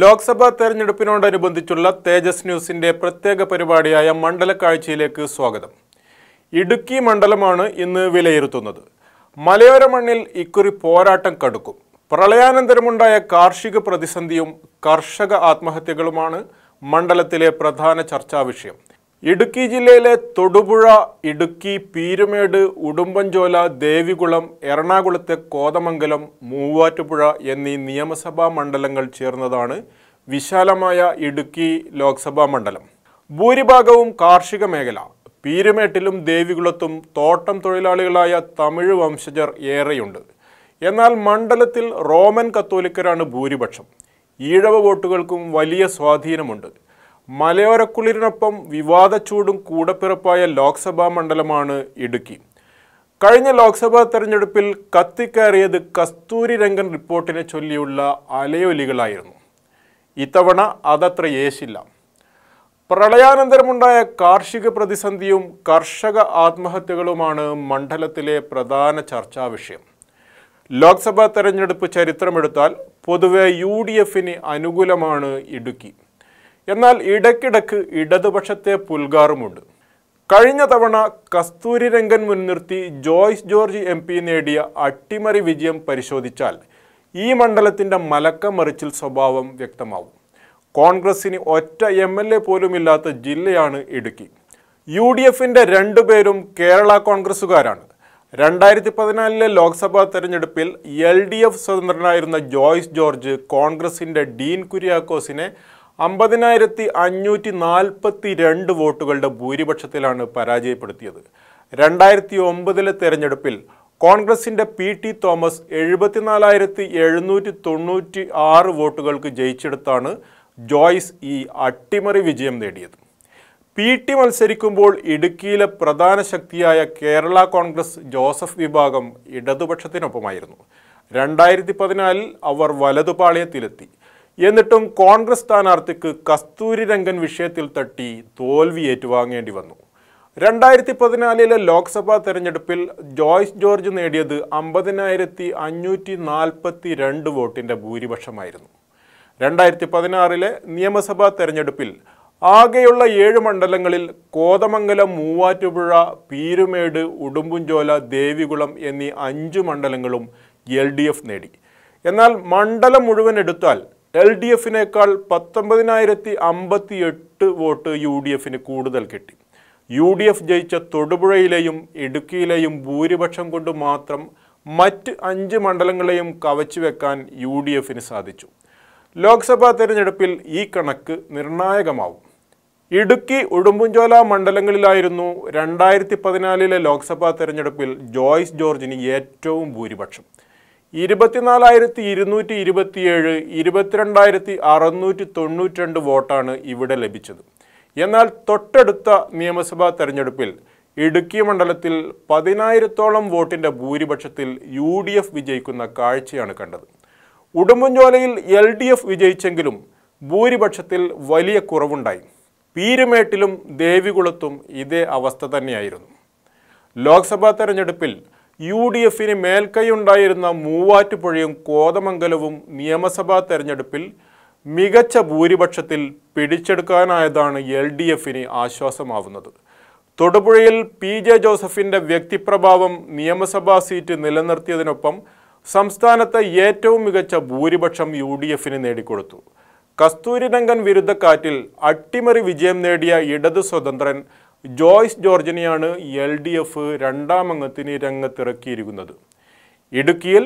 ലോക്സഭാ തെരഞ്ഞെടുപ്പിനോടനുബന്ധിച്ചുള്ള തേജസ് ന്യൂസിന്റെ പ്രത്യേക പരിപാടിയായ മണ്ഡലക്കാഴ്ചയിലേക്ക് സ്വാഗതം. ഇടുക്കി മണ്ഡലമാണ് ഇന്ന് വിലയിരുത്തുന്നത്. മലയോര മണ്ണിൽ ഇക്കുറി പോരാട്ടം കടുക്കും. പ്രളയാനന്തരമുണ്ടായ കാർഷിക പ്രതിസന്ധിയും കർഷക ആത്മഹത്യകളുമാണ് മണ്ഡലത്തിലെ പ്രധാന ചർച്ചാ വിഷയം. ഇടുക്കി ജില്ലയിലെ തൊടുപുഴ ഇടുക്കി പീരുമേട് ഉടുമ്പൻചോല ദേവികുളം എറണാകുളത്തെ കോതമംഗലം മൂവാറ്റുപുഴ എന്നീ നിയമസഭാ മണ്ഡലങ്ങൾ ചേർന്നതാണ് വിശാലമായ ഇടുക്കി ലോക്സഭാ മണ്ഡലം. ഭൂരിഭാഗവും കാർഷിക മേഖല. പീരുമേട്ടിലും ദേവികുളത്തും തോട്ടം തൊഴിലാളികളായ തമിഴ് വംശജർ ഏറെയുണ്ട്. എന്നാൽ മണ്ഡലത്തിൽ റോമൻ കത്തോലിക്കരാണ് ഭൂരിപക്ഷം. ഈഴവ വോട്ടുകൾക്കും വലിയ സ്വാധീനമുണ്ട്. മലയോരക്കുളിരിനൊപ്പം വിവാദ ചൂടും കൂടപ്പിറപ്പായ ലോക്സഭാ മണ്ഡലമാണ് ഇടുക്കി. കഴിഞ്ഞ ലോക്സഭാ തെരഞ്ഞെടുപ്പിൽ കത്തിക്കയറിയത് കസ്തൂരി രംഗൻ റിപ്പോർട്ടിനെ ചൊല്ലിയുള്ള അലയൊലികളായിരുന്നു. ഇത്തവണ അതത്ര യേശില്ല. പ്രളയാനന്തരമുണ്ടായ കാർഷിക പ്രതിസന്ധിയും കർഷക ആത്മഹത്യകളുമാണ് മണ്ഡലത്തിലെ പ്രധാന ചർച്ചാ വിഷയം. ലോക്സഭാ തെരഞ്ഞെടുപ്പ് ചരിത്രമെടുത്താൽ പൊതുവെ യു ഡി എഫിന് അനുകൂലമാണ് ഇടുക്കി. എന്നാൽ ഇടയ്ക്കിടയ്ക്ക് ഇടതുപക്ഷത്തെ പുൽകാറുമുണ്ട്. കഴിഞ്ഞ തവണ കസ്തൂരി രംഗൻ മുൻനിർത്തി ജോയ്സ് ജോർജ് എം പി നേടിയ അട്ടിമറി വിജയം പരിശോധിച്ചാൽ ഈ മണ്ഡലത്തിന്റെ മലക്കമറിച്ചിൽ സ്വഭാവം വ്യക്തമാവും. കോൺഗ്രസിന് ഒറ്റ എം എൽ എ പോലുമില്ലാത്ത ജില്ലയാണ് ഇടുക്കി. യു ഡി എഫിന്റെ രണ്ടുപേരും കേരള കോൺഗ്രസുകാരാണ് രണ്ടായിരത്തി പതിനാലിലെ ലോക്സഭാ തെരഞ്ഞെടുപ്പിൽ എൽ ഡി എഫ് സ്വതന്ത്രനായിരുന്ന ജോയ്സ് ജോർജ് കോൺഗ്രസിന്റെ ഡീൻ കുര്യാക്കോസിനെ അമ്പതിനായിരത്തി അഞ്ഞൂറ്റി നാൽപ്പത്തി രണ്ട് വോട്ടുകളുടെ ഭൂരിപക്ഷത്തിലാണ് പരാജയപ്പെടുത്തിയത്. രണ്ടായിരത്തി ഒമ്പതിലെ തെരഞ്ഞെടുപ്പിൽ കോൺഗ്രസിന്റെ പി ടി തോമസ് എഴുപത്തിനാലായിരത്തി എഴുന്നൂറ്റി തൊണ്ണൂറ്റി ആറ് വോട്ടുകൾക്ക് ജയിച്ചെടുത്താണ് ജോയ്സ് ഈ അട്ടിമറി വിജയം നേടിയത്. പി ടി മത്സരിക്കുമ്പോൾ ഇടുക്കിയിലെ പ്രധാന ശക്തിയായ കേരള കോൺഗ്രസ് ജോസഫ് വിഭാഗം ഇടതുപക്ഷത്തിനൊപ്പമായിരുന്നു. രണ്ടായിരത്തി പതിനാലിൽ അവർ വലതുപാളയത്തിലെത്തി. എന്നിട്ടും കോൺഗ്രസ് സ്ഥാനാർത്ഥിക്ക് കസ്തൂരി രംഗൻ വിഷയത്തിൽ തട്ടി തോൽവി ഏറ്റുവാങ്ങേണ്ടി വന്നു. രണ്ടായിരത്തി പതിനാലിലെ ലോക്സഭാ തെരഞ്ഞെടുപ്പിൽ ജോയ്സ് ജോർജ് നേടിയത് അമ്പതിനായിരത്തി അഞ്ഞൂറ്റി നാൽപ്പത്തി രണ്ട് വോട്ടിന്റെ ഭൂരിപക്ഷമായിരുന്നു. രണ്ടായിരത്തി പതിനാറിലെ നിയമസഭാ തെരഞ്ഞെടുപ്പിൽ ആകെയുള്ള ഏഴ് മണ്ഡലങ്ങളിൽ കോതമംഗലം മൂവാറ്റുപുഴ പീരുമേട് ഉടുമ്പുംചോല ദേവികുളം എന്നീ അഞ്ച് മണ്ഡലങ്ങളും എൽ നേടി. എന്നാൽ മണ്ഡലം മുഴുവൻ എടുത്താൽ എൽ ഡി എഫിനേക്കാൾ പത്തൊമ്പതിനായിരത്തി അമ്പത്തി എട്ട് വോട്ട് യു ഡി എഫിന് കൂടുതൽ കിട്ടി. യു ഡി എഫ് ജയിച്ച തൊടുപുഴയിലെയും ഇടുക്കിയിലെയും ഭൂരിപക്ഷം കൊണ്ട് മാത്രം മറ്റ് അഞ്ച് മണ്ഡലങ്ങളെയും കവച്ചു വെക്കാൻ യു ഡി എഫിന് സാധിച്ചു. ലോക്സഭാ തെരഞ്ഞെടുപ്പിൽ ഈ കണക്ക് നിർണായകമാവും. ഇടുക്കി ഉടുമ്പുംചോല മണ്ഡലങ്ങളിലായിരുന്നു രണ്ടായിരത്തി പതിനാലിലെ ലോക്സഭാ തെരഞ്ഞെടുപ്പിൽ ജോയ്സ് ജോർജിന് ഏറ്റവും ഭൂരിപക്ഷം. ഇരുപത്തിനാലായിരത്തി ഇരുന്നൂറ്റി ഇരുപത്തിയേഴ് ഇരുപത്തിരണ്ടായിരത്തി അറുന്നൂറ്റി തൊണ്ണൂറ്റി രണ്ട് വോട്ടാണ് ഇവിടെ ലഭിച്ചത്. എന്നാൽ തൊട്ടടുത്ത നിയമസഭാ തെരഞ്ഞെടുപ്പിൽ ഇടുക്കി മണ്ഡലത്തിൽ പതിനായിരത്തോളം വോട്ടിന്റെ ഭൂരിപക്ഷത്തിൽ യു ഡി എഫ് വിജയിക്കുന്ന കാഴ്ചയാണ് കണ്ടത്. ഉടുമ്പൻചോലയിൽ എൽ ഡി എഫ് വിജയിച്ചെങ്കിലും ഭൂരിപക്ഷത്തിൽ വലിയ കുറവുണ്ടായി. പീരുമേട്ടിലും ദേവികുളത്തും ഇതേ അവസ്ഥ തന്നെയായിരുന്നു. ലോക്സഭാ തെരഞ്ഞെടുപ്പിൽ യു ഡി എഫിന് മേൽക്കൈയുണ്ടായിരുന്ന മൂവാറ്റുപുഴയും കോതമംഗലവും നിയമസഭാ തെരഞ്ഞെടുപ്പിൽ മികച്ച ഭൂരിപക്ഷത്തിൽ പിടിച്ചെടുക്കാനായതാണ് എൽ ഡി എഫിന് ആശ്വാസമാവുന്നത്. തൊടുപുഴയിൽ പി ജെ ജോസഫിന്റെ വ്യക്തിപ്രഭാവം നിയമസഭാ സീറ്റ് നിലനിർത്തിയതിനൊപ്പം സംസ്ഥാനത്തെ ഏറ്റവും മികച്ച ഭൂരിപക്ഷം യു ഡി എഫിന് നേടിക്കൊടുത്തു. കസ്തൂരിരംഗൻ വിരുദ്ധക്കാറ്റിൽ അട്ടിമറി വിജയം നേടിയ ഇടതു സ്വതന്ത്രൻ ജോയ്സ് ജോർജിനെയാണ് എൽ ഡി എഫ് രണ്ടാമംഗത്തിന് രംഗത്തിറക്കിയിരിക്കുന്നത്. ഇടുക്കിയിൽ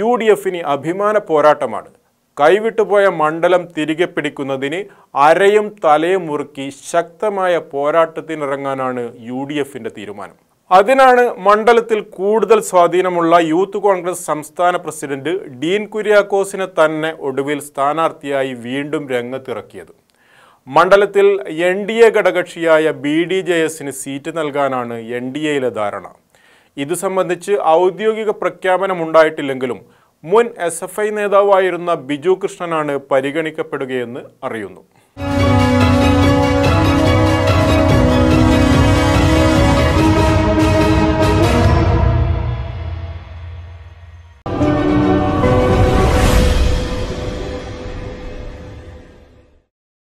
യു ഡി എഫിന് അഭിമാന പോരാട്ടമാണ്. കൈവിട്ടുപോയ മണ്ഡലം തിരികെ പിടിക്കുന്നതിന് അരയും തലയും മുറുക്കി ശക്തമായ പോരാട്ടത്തിനിറങ്ങാനാണ് യു ഡി എഫിന്റെ തീരുമാനം. അതിനാണ് മണ്ഡലത്തിൽ കൂടുതൽ സ്വാധീനമുള്ള യൂത്ത് കോൺഗ്രസ് സംസ്ഥാന പ്രസിഡന്റ് ഡീൻ കുര്യാക്കോസിനെ തന്നെ ഒടുവിൽ സ്ഥാനാർത്ഥിയായി വീണ്ടും രംഗത്തിറക്കിയത്. മണ്ഡലത്തിൽ എൻ ഡി എ ഘടകക്ഷിയായ ബി ഡി ജെ എസിന് സീറ്റ് നൽകാനാണ് എൻ ഡി എയിലെ ധാരണ. ഇത് സംബന്ധിച്ച് ഔദ്യോഗിക പ്രഖ്യാപനം ഉണ്ടായിട്ടില്ലെങ്കിലും മുൻ എസ് എഫ് ഐ നേതാവായിരുന്ന ബിജു കൃഷ്ണനാണ് പരിഗണിക്കപ്പെടുകയെന്ന് അറിയുന്നു.